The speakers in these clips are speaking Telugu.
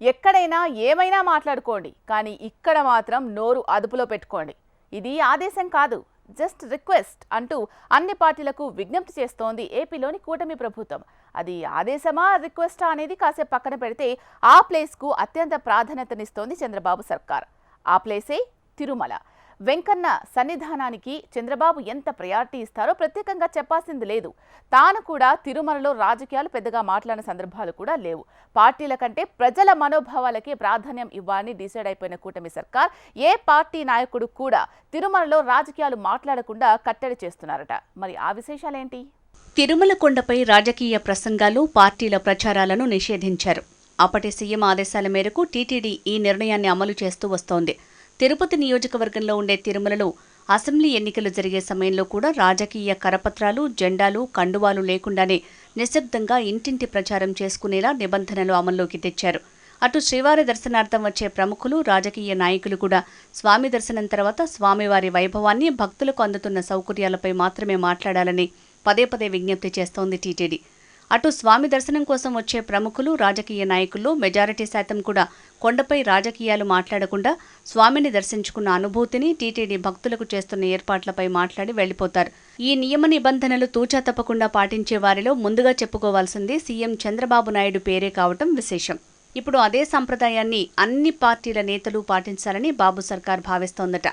ఎక్కడైనా ఏమైనా మాట్లాడుకోండి కానీ ఇక్కడ మాత్రం నోరు అదుపులో పెట్టుకోండి. ఇది ఆదేశం కాదు జస్ట్ రిక్వెస్ట్ అంటూ అన్ని పార్టీలకు విజ్ఞప్తి చేస్తోంది ఏపీలోని కూటమి ప్రభుత్వం. అది ఆదేశమా రిక్వెస్టా అనేది కాసేపు పక్కన పెడితే ఆ ప్లేస్కు అత్యంత ప్రాధాన్యతనిస్తోంది చంద్రబాబు సర్కార్. ఆ ప్లేసే తిరుమల. వెంకన్న సన్నిధానానికి చంద్రబాబు ఎంత ప్రయారిటీ ఇస్తారో ప్రత్యేకంగా చెప్పాల్సింది లేదు. తాను కూడా తిరుమలలో రాజకీయాలు పెద్దగా మాట్లాడిన సందర్భాలు కూడా లేవు. పార్టీల కంటే ప్రజల మనోభావాలకే ప్రాధాన్యం ఇవ్వాలని డిసైడ్ అయిపోయిన కూటమి సర్కార్ ఏ పార్టీ నాయకుడు కూడా తిరుమలలో రాజకీయాలు మాట్లాడకుండా కట్టడి చేస్తున్నారట. మరి ఆ విశేషాలేంటి? తిరుమల కొండపై రాజకీయ ప్రసంగాలు పార్టీల ప్రచారాలను నిషేధించారు. అప్పటి సీఎం ఆదేశాల మేరకు టీటీడీ ఈ నిర్ణయాన్ని అమలు చేస్తూ వస్తోంది. తిరుపతి నియోజకవర్గంలో ఉండే తిరుమలలో అసెంబ్లీ ఎన్నికలు జరిగే సమయంలో కూడా రాజకీయ కరపత్రాలు జెండాలు కండువాలు లేకుండానే నిశ్శబ్దంగా ఇంటింటి ప్రచారం చేసుకునేలా నిబంధనలు అమల్లోకి తెచ్చారు. అటు శ్రీవారి దర్శనార్థం వచ్చే ప్రముఖులు రాజకీయ నాయకులు కూడా స్వామి దర్శనం తర్వాత స్వామివారి వైభవాన్ని భక్తులకు అందుతున్న సౌకర్యాలపై మాత్రమే మాట్లాడాలని పదే పదే విజ్ఞప్తి చేస్తోంది టీటీడీ. అటు స్వామి దర్శనం కోసం వచ్చే ప్రముఖులు రాజకీయ నాయకుల్లో మెజారిటీ శాతం కూడా కొండపై రాజకీయాలు మాట్లాడకుండా స్వామిని దర్శించుకున్న అనుభూతిని టీటీడీ భక్తులకు చేస్తున్న ఏర్పాట్లపై మాట్లాడి వెళ్ళిపోతారు ఈ నియమ నిబంధనలు తూచా తప్పకుండా పాటించే వారిలో ముందుగా చెప్పుకోవాల్సింది సీఎం చంద్రబాబు నాయుడు పేరే కావటం విశేషం. ఇప్పుడు అదే సంప్రదాయాన్ని అన్ని పార్టీల నేతలు పాటించాలని బాబు సర్కార్ భావిస్తోందట.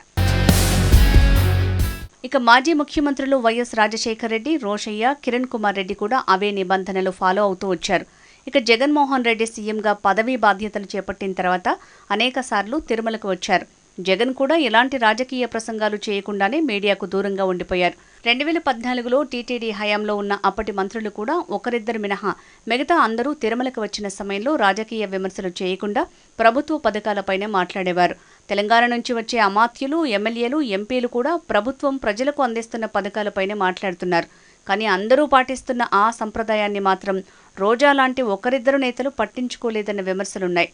ఇక మాజీ ముఖ్యమంత్రులు వైఎస్ రాజశేఖర్ రెడ్డి రోషయ్య కిరణ్ కుమార్ రెడ్డి కూడా అవే నిబంధనలు ఫాలో అవుతూ వచ్చారు. ఇక జగన్మోహన్ రెడ్డి సీఎంగా పదవీ బాధ్యతలు చేపట్టిన తర్వాత అనేక సార్లు తిరుమలకు వచ్చారు. జగన్ కూడా ఎలాంటి రాజకీయ ప్రసంగాలు చేయకుండానే మీడియాకు దూరంగా ఉండిపోయారు. రెండు వేల పద్నాలుగులో టీటీడీ హయాంలో ఉన్న అప్పటి మంత్రులు కూడా ఒకరిద్దరు మినహా మిగతా అందరూ తిరుమలకు వచ్చిన సమయంలో రాజకీయ విమర్శలు చేయకుండా ప్రభుత్వ పథకాలపైనే మాట్లాడేవారు. తెలంగాణ నుంచి వచ్చే అమాత్యులు ఎమ్మెల్యేలు ఎంపీలు కూడా ప్రభుత్వం ప్రజలకు అందిస్తున్న పథకాలపైనే మాట్లాడుతున్నారు. కానీ అందరూ పాటిస్తున్న ఆ సంప్రదాయాన్ని మాత్రం రోజా లాంటి ఒకరిద్దరు నేతలు పట్టించుకోలేదన్న విమర్శలున్నాయి.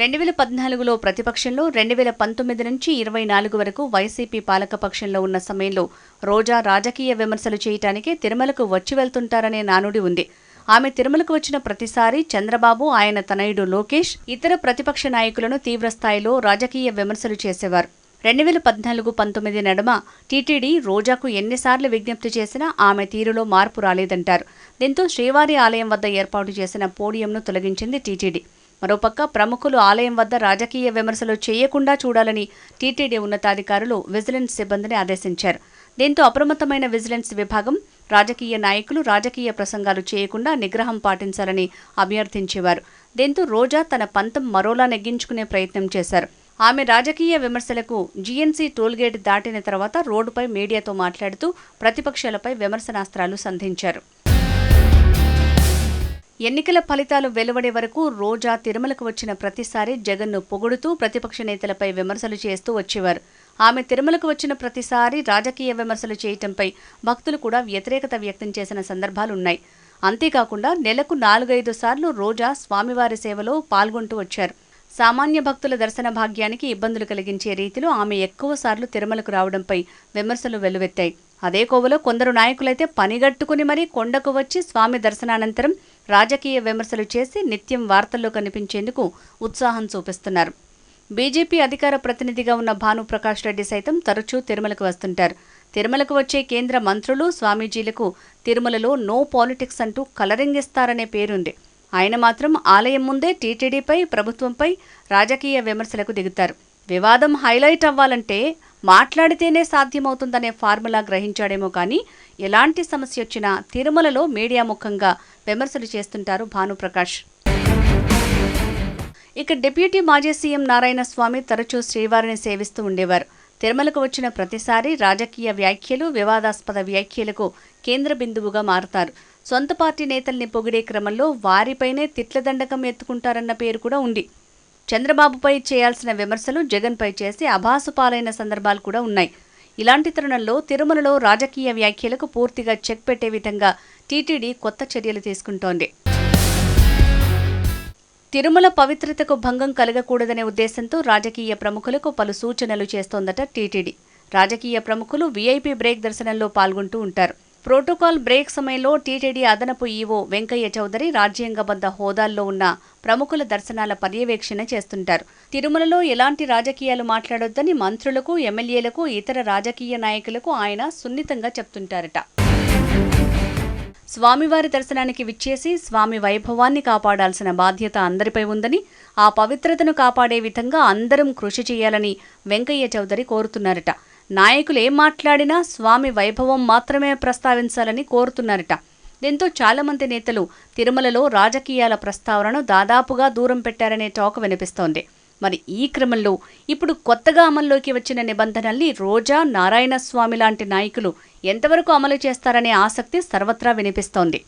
రెండు వేల పద్నాలుగులో ప్రతిపక్షంలో రెండు వేల పంతొమ్మిది నుంచి ఇరవై నాలుగు వరకు వైసీపీ పాలకపక్షంలో ఉన్న సమయంలో రోజా రాజకీయ విమర్శలు చేయటానికే తిరుమలకు వచ్చి వెళ్తుంటారనే నానుడి ఉంది. ఆమె తిరుమలకు వచ్చిన ప్రతిసారి చంద్రబాబు ఆయన తనయుడు లోకేష్ ఇతర ప్రతిపక్ష నాయకులను తీవ్రస్థాయిలో రాజకీయ విమర్శలు చేసేవారు. రెండు వేల పద్నాలుగు పంతొమ్మిది నడుమ టీటీడీ రోజాకు ఎన్నిసార్లు విజ్ఞప్తి చేసినా ఆమె తీరులో మార్పు రాలేదంటారు. దీంతో శ్రీవారి ఆలయం వద్ద ఏర్పాటు చేసిన పోడియంను తొలగించింది టీటీడీ. మరోపక్క ప్రముఖులు ఆలయం వద్ద రాజకీయ విమర్శలు చేయకుండా చూడాలని టీటీడీ ఉన్నతాధికారులు విజిలెన్స్ సిబ్బందిని ఆదేశించారు. దీంతో అప్రమత్తమైన విజిలెన్స్ విభాగం రాజకీయ నాయకులు రాజకీయ ప్రసంగాలు చేయకుండా నిగ్రహం పాటించాలని అభ్యర్థించేవారు. దీంతో రోజా తన పంతం మరోలా నెగ్గించుకునే ప్రయత్నం చేశారు. ఆమె రాజకీయ విమర్శలకు జీఎన్సీ టోల్గేట్ దాటిన తర్వాత రోడ్డుపై మీడియాతో మాట్లాడుతూ ప్రతిపక్షాలపై విమర్శనాస్త్రాలు సంధించారు. ఎన్నికల ఫలితాలు వెలువడే వరకు రోజా తిరుమలకు వచ్చిన ప్రతిసారి జగన్ను పొగుడుతూ ప్రతిపక్ష నేతలపై విమర్శలు చేస్తూ వచ్చేవారు. ఆమె తిరుమలకు వచ్చిన ప్రతిసారి రాజకీయ విమర్శలు చేయటంపై భక్తులు కూడా వ్యతిరేకత వ్యక్తం చేసిన సందర్భాలున్నాయి. అంతేకాకుండా నెలకు నాలుగైదు సార్లు రోజా స్వామివారి సేవలో పాల్గొంటూ వచ్చారు. సామాన్య భక్తుల దర్శన భాగ్యానికి ఇబ్బందులు కలిగించే రీతిలో ఆమె ఎక్కువ సార్లు తిరుమలకు రావడంపై విమర్శలు వెల్లువెత్తాయి. అదే కోవలో కొందరు నాయకులైతే పనిగట్టుకుని మరీ కొండకు వచ్చి స్వామి దర్శనానంతరం రాజకీయ విమర్శలు చేసి నిత్యం వార్తల్లో కనిపించేందుకు ఉత్సాహం చూపిస్తున్నారు. బీజేపీ అధికార ప్రతినిధిగా ఉన్న భానుప్రకాష్ రెడ్డి సైతం తరచూ తిరుమలకు వస్తుంటారు. తిరుమలకు వచ్చే కేంద్ర మంత్రులు స్వామీజీలకు తిరుమలలో నో పాలిటిక్స్ అంటూ కలరింగ్ ఇస్తారనే పేరుంది. ఆయన మాత్రం ఆలయం ముందే టీటీడీపై ప్రభుత్వంపై రాజకీయ విమర్శలకు దిగుతారు. వివాదం హైలైట్ అవ్వాలంటే మాట్లాడితేనే సాధ్యమవుతుందనే ఫార్ములా గ్రహించాడేమో కానీ ఎలాంటి సమస్య వచ్చినా తిరుమలలో మీడియా ముఖంగా విమర్శలు చేస్తుంటారు భానుప్రకాష్ ఇక డిప్యూటీ మాజీ సీఎం నారాయణ స్వామి తరచూ శ్రీవారిని సేవిస్తూ ఉండేవారు. తిరుమలకు వచ్చిన ప్రతిసారి రాజకీయ వ్యాఖ్యలు వివాదాస్పద వ్యాఖ్యలకు కేంద్ర బిందువుగా మారతారు. సొంత పార్టీ నేతల్ని పొగిడే క్రమంలో వారిపైనే తిట్ల దండకం ఎత్తుకుంటారన్న పేరు కూడా ఉంది. చంద్రబాబుపై చేయాల్సిన విమర్శలు జగన్పై చేసి అభాసు పాలైన సందర్భాలు కూడా ఉన్నాయి. ఇలాంటి తరుణంలో తిరుమలలో రాజకీయ వ్యాఖ్యలకు పూర్తిగా చెక్ పెట్టే విధంగా టీటీడీ కొత్త చర్యలు తీసుకుంటోంది. తిరుమల పవిత్రతకు భంగం కలగకూడదనే ఉద్దేశంతో రాజకీయ ప్రముఖులకు పలు సూచనలు చేస్తోందట టీటీడీ. రాజకీయ ప్రముఖులు వీఐపీ బ్రేక్ దర్శనంలో పాల్గొంటూ ఉంటారు. ప్రోటోకాల్ బ్రేక్ సమయంలో టీటీడీ అదనపు ఈవో వెంకయ్య చౌదరి రాజ్యాంగబద్ధ హోదాల్లో ఉన్న ప్రముఖుల దర్శనాల పర్యవేక్షణ చేస్తుంటారు. తిరుమలలో ఎలాంటి రాజకీయాలు మాట్లాడొద్దని మంత్రులకు ఎమ్మెల్యేలకు ఇతర రాజకీయ నాయకులకు ఆయన సున్నితంగా చెప్తుంటారట. స్వామివారి దర్శనానికి విచ్చేసి స్వామి వైభవాన్ని కాపాడాల్సిన బాధ్యత అందరిపై ఉందని ఆ పవిత్రతను కాపాడే విధంగా అందరం కృషి చేయాలని వెంకయ్య చౌదరి కోరుతున్నారట. నాయకులు ఏం మాట్లాడినా స్వామి వైభవం మాత్రమే ప్రస్తావించాలని కోరుతున్నారట. దీంతో చాలామంది నేతలు తిరుమలలో రాజకీయాల ప్రస్తావనను దాదాపుగా దూరం పెట్టారనే టాక్ వినిపిస్తోంది. మరి ఈ క్రమంలో ఇప్పుడు కొత్తగా అమల్లోకి వచ్చిన నిబంధనల్ని రోజా నారాయణ స్వామి లాంటి నాయకులు ఎంతవరకు అమలు చేస్తారనే ఆసక్తి సర్వత్రా వినిపిస్తోంది.